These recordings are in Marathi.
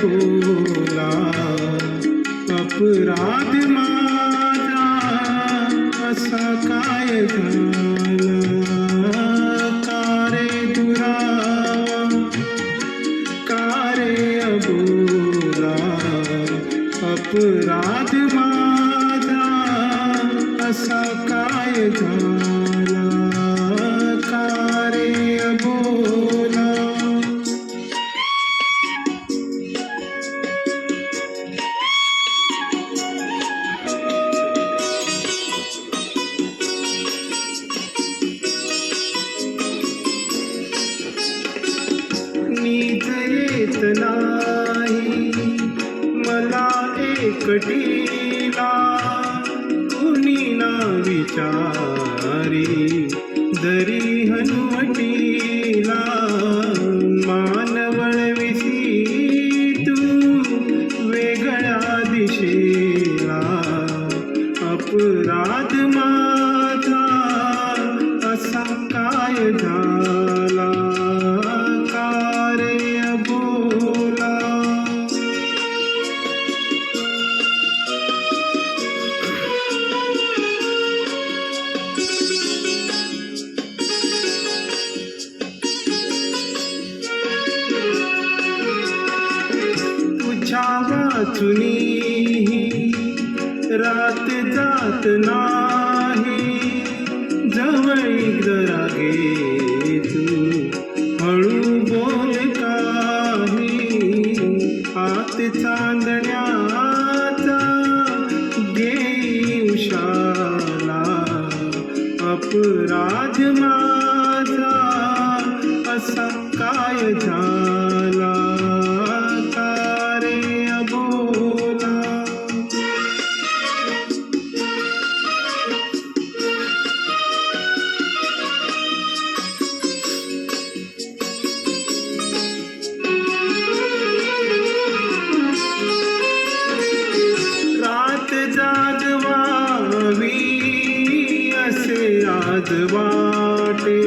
भोला अपराध माझा असा काय झाला? कारे दुरा कारे अबोला अपराध माझा असा काय झाला? हनुवटीला कुणी ना विचारी दरी हनुमटीला मानवळ विसी तू वेगळ्या दिशेला. अपराध माझा असा काय झाला? तुझ्या वाचुनी रात जात नाही. जवळ जरा तू हळू बोल काही. हात चांदण्याचा गे उशाला अपराध माझा असा काय झाला? आज वाटे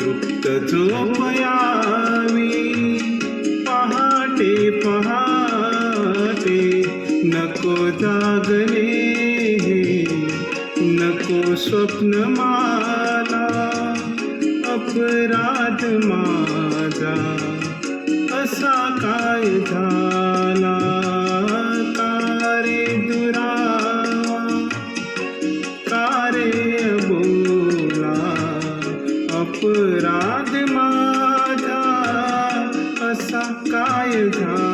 तृप्त झोपयावी पहाटे पहाटे नको जागणे नको स्वप्न माला अपराध माझा. असा काय झाला? अपराध माझा असा काय झाला